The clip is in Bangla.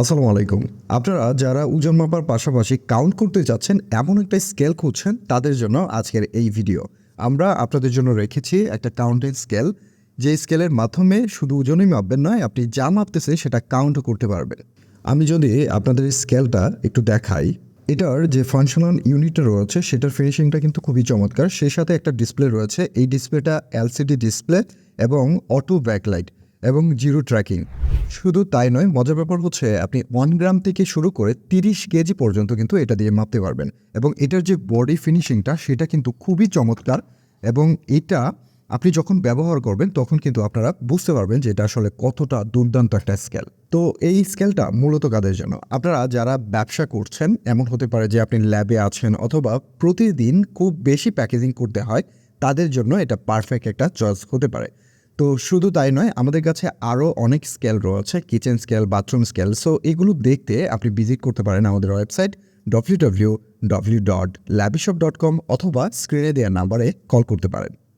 আসসালামু আলাইকুম। আপনারা যারা ওজন মাপার পাশাপাশি কাউন্ট করতে চাচ্ছেন, এমন একটা স্কেল খুঁজছেন, তাদের জন্য আজকের এই ভিডিও আমরা আপনাদের জন্য রেখেছি একটা কাউন্টিং স্কেল যে স্কেলের মাধ্যমে শুধু ওজনই মাপবেন নয়, আপনি যা মাপতেছেন সেটা কাউন্টও করতে পারবেন। আমি যদি আপনাদের স্কেলটা একটু দেখাই, এটার যে ফাংশনাল ইউনিটটা রয়েছে, সেটার ফিনিশিংটা কিন্তু খুবই চমৎকার। সেই সাথে একটা ডিসপ্লে রয়েছে, এই ডিসপ্লেটা এলসিডি ডিসপ্লে এবং অটো ব্যাকলাইট এবং জিরো ট্র্যাকিং। শুধু তাই নয়, মজার ব্যাপার হচ্ছে আপনি ওয়ান গ্রাম থেকে শুরু করে তিরিশ কেজি পর্যন্ত কিন্তু এটা দিয়ে মাপতে পারবেন। এবং এটার যে বডি ফিনিশিংটা সেটা কিন্তু খুবই চমৎকার। এবং এটা আপনি যখন ব্যবহার করবেন, তখন কিন্তু আপনারা বুঝতে পারবেন যে এটা আসলে কতটা দুর্দান্ত একটা স্কেল তো এই স্কেলটা মূলত কাদের জন্য? আপনারা যারা ব্যবসা করছেন, এমন হতে পারে যে আপনি ল্যাবে আছেন অথবা প্রতিদিন খুব বেশি প্যাকেজিং করতে হয়, তাদের জন্য এটা পারফেক্ট একটা চয়েস হতে পারে। তো শুধু তাই নয়, আমাদের কাছে আরও অনেক স্কেল রয়েছে kitchen scale bathroom scale so এগুলো দেখতে আপনি ভিজিট করতে পারেন আমাদের website W W W dot ল্যাবিশপ dot com অথবা স্ক্রিনে দেওয়ার নাম্বারে কল করতে পারেন।